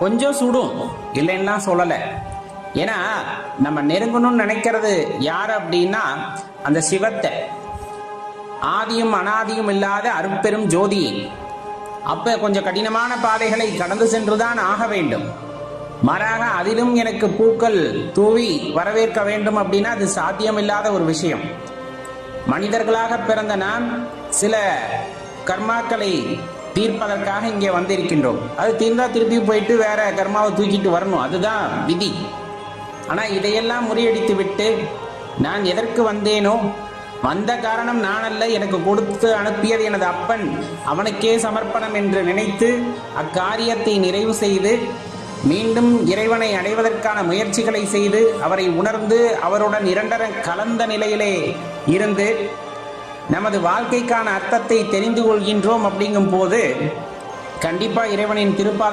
கொஞ்சம் சுடும். இல்லைன்னா சொல்லலை. ஏன்னா நம்ம நெருங்கணும்னு நினைக்கிறது யார் அப்படின்னா அந்த சிவத்தை. ஆதியும் அனாதியும் இல்லாத அருட்பெரும் ஜோதி. அப்ப கொஞ்சம் கடினமான பாதைகளை கடந்து சென்றுதான் ஆக வேண்டும். மாறாக அதிலும் எனக்கு பூக்கள் தூவி வரவேற்க வேண்டும் அப்படின்னா அது சாத்தியமில்லாத ஒரு விஷயம். மனிதர்களாக பிறந்த நான் சில கர்மாக்களை தீர்ப்பதற்காக இங்கே வந்திருக்கின்றோம். அது தீர்ந்தா திருப்பி போயிட்டு வேற கர்மாவை தூக்கிட்டு வரணும். அதுதான் விதி. ஆனா இதையெல்லாம் முறியடித்து விட்டு நான் எதற்கு வந்தேனோ? வந்த காரணம் நான் அல்ல எனக்கு கொடுத்து அனுப்பியது எனது அப்பன். அவனுக்கே சமர்ப்பணம் என்று நினைத்து அக்காரியத்தை நிறைவு செய்து மீண்டும் இறைவனை அடைவதற்கான முயற்சிகளை செய்து அவரை உணர்ந்து அவருடன் இரண்டர கலந்த நிலையிலே இருந்து நமது வாழ்க்கைக்கான அர்த்தத்தை தெரிந்து கொள்கின்றோம் அப்படிங்கும் போது கண்டிப்பா இறைவனின் திருப்பா